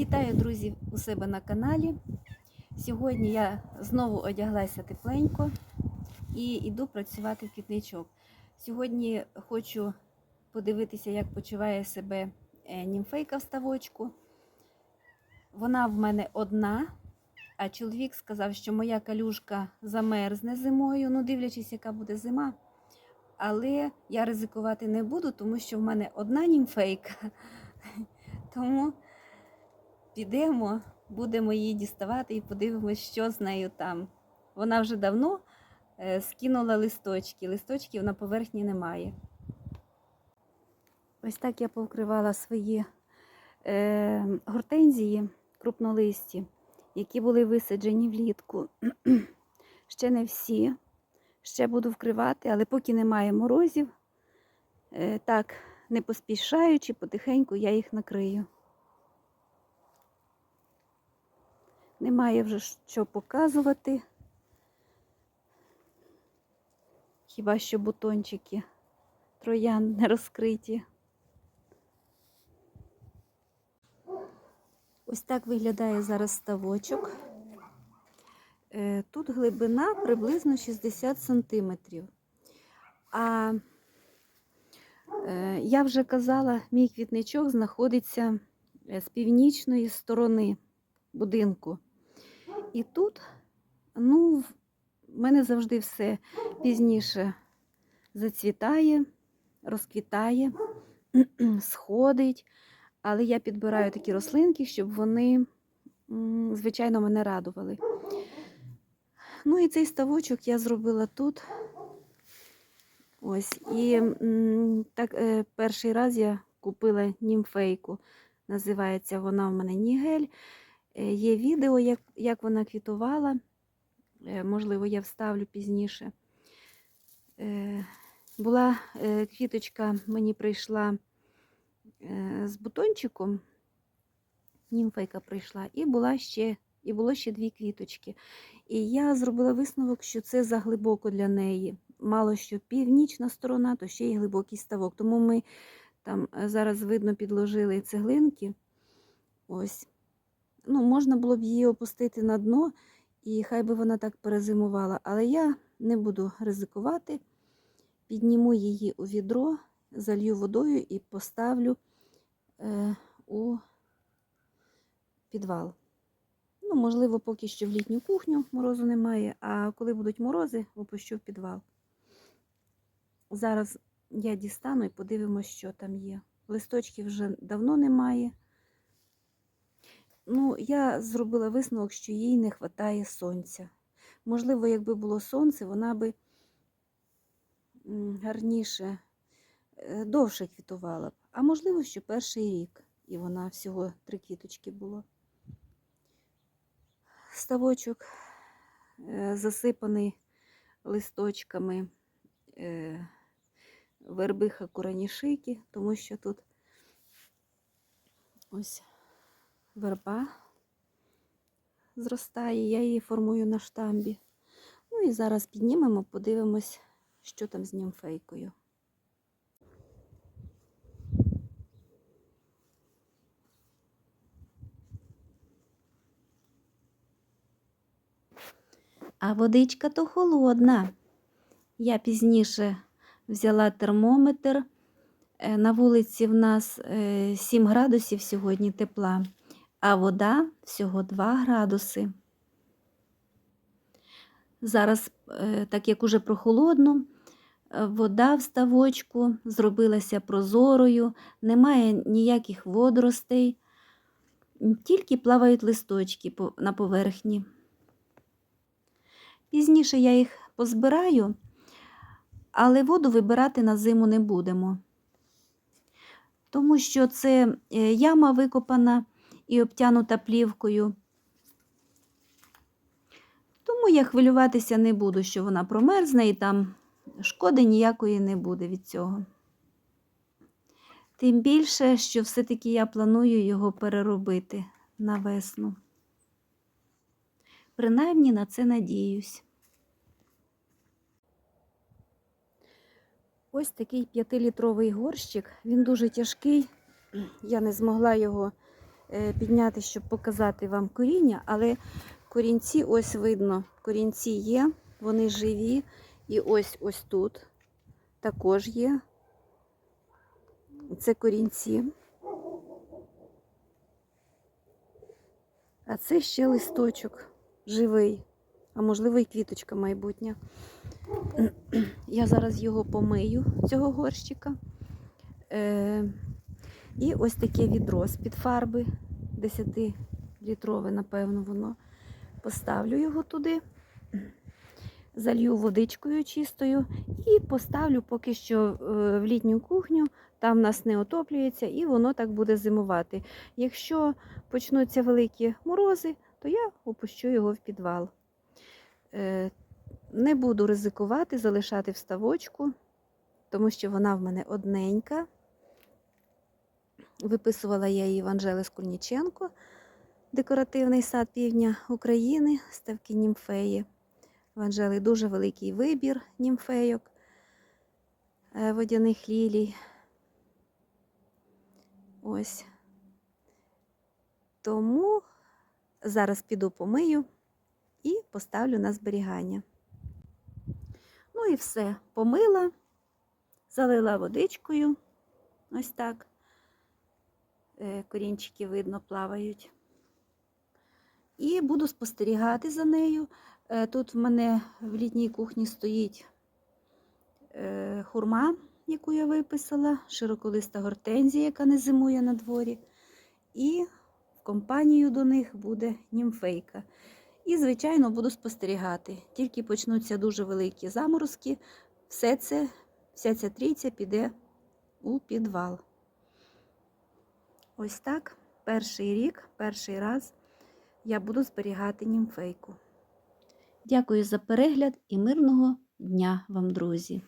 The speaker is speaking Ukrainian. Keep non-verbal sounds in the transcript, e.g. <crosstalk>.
Вітаю друзів у себе на каналі. Сьогодні я знову одяглася тепленько і йду працювати в квітничок. Сьогодні хочу подивитися, як почуває себе е, німфейка в ставочку. Вона в мене одна, а чоловік сказав, що моя калюшка замерзне зимою, ну дивлячись, яка буде зима. Але я ризикувати не буду, тому що в мене одна німфейка. <laughs> Тому підемо, будемо її діставати і подивимось, що з нею там. Вона вже давно е, скинула листочки. Листочків на поверхні немає. Ось так я повкривала свої е, гортензії крупнолисті, які були висаджені влітку. <clears throat> Ще не всі. Ще буду вкривати, але поки немає морозів, е, так, не поспішаючи, потихеньку я їх накрию. Немає вже що показувати. Хіба що бутончики троян не розкриті. Ось так виглядає зараз ставочок. Е, Тут глибина приблизно 60 сантиметрів. А е, я вже казала, мій квітничок знаходиться е, з північної сторони будинку. І тут, ну, в мене завжди все пізніше зацвітає, розквітає, <clears throat> сходить. Але я підбираю такі рослинки, щоб вони, звичайно, мене радували. Ну і цей ставочок я зробила тут. Ось. І так, е, перший раз я купила німфейку. Називається вона в мене Нігель. Е, Є відео, як, як вона квітувала. Е, Можливо, я вставлю пізніше. Е, Була квіточка, мені прийшла з бутончиком. Німфейка прийшла, і була ще, і було ще дві квіточки. І я зробила висновок, що це заглибоко для неї. Мало що північна сторона, то ще й глибокий ставок. Тому ми там зараз видно підложили цеглинки. Ось. Ну, можна було б її опустити на дно, і хай би вона так перезимувала. Але я не буду ризикувати. Підніму її у відро, залью водою і поставлю е, у підвал. Ну, можливо, поки що в літню кухню морозу немає, а коли будуть морози, опущу в підвал. Зараз я дістану і подивимось, що там є. Листочків вже давно немає. Ну, я зробила висновок, що їй не вистачає сонця. Можливо, якби було сонце, вона би гарніше, е, довше квітувала б. А можливо, що перший рік, і вона всього три квіточки було. Ставочок е, засипаний листочками е, вербиха куранішики, тому що тут ось верба зростає, я її формую на штамбі. Ну і зараз піднімемо, подивимось, що там з німфейкою. А водичка то холодна. Я пізніше взяла термометр. Е, На вулиці в нас е, 7 градусів сьогодні тепла, а вода всього 2 градуси. Зараз, е, так як уже прохолодно, е, вода в ставочку зробилася прозорою, немає ніяких водоростей, тільки плавають листочки на поверхні. Пізніше я їх позбираю, але воду вибирати на зиму не будемо. Тому що це е, яма викопана і обтянута плівкою. Тому я хвилюватися не буду, що вона промерзне і там шкоди ніякої не буде від цього. Тим більше, що все-таки я планую його переробити на весну. Принаймні на це надіюсь. Ось такий 5-літровий горщик. Він дуже тяжкий. Я не змогла його підняти, щоб показати вам коріння, але корінці ось видно, корінці є, вони живі. І ось ось тут також є. Це корінці. А це ще листочок живий, а можливо і квіточка майбутня. <clears throat> Я зараз його помию, цього горщика. І ось таке відро з-під фарби, 10-літрове, напевно, воно. Поставлю його туди, залью водичкою чистою і поставлю поки що е, в літню кухню. Там в нас не отоплюється і воно так буде зимувати. Якщо почнуться великі морози, то я опущу його в підвал. Е, Не буду ризикувати, залишати вставочку, тому що вона в мене одненька. Виписувала я її в Анжели Скульніченко, декоративний сад півдня України, ставки німфеї. В Анжели дуже великий вибір німфейок, е, водяних лілій. Ось. Тому зараз піду помию і поставлю на зберігання. Ну і все, помила, залила водичкою. Ось так. Е, Корінчики видно плавають. І буду спостерігати за нею. Е, Тут в мене в літній кухні стоїть е, хурма, яку я виписала, широколиста гортензія, яка не зимує на дворі. І в компанію до них буде німфейка. І, звичайно, буду спостерігати. Тільки почнуться дуже великі заморозки, все це, вся ця трійця піде у підвал. Ось так, перший рік, перший раз я буду зберігати німфейку. Дякую за перегляд і мирного дня вам, друзі!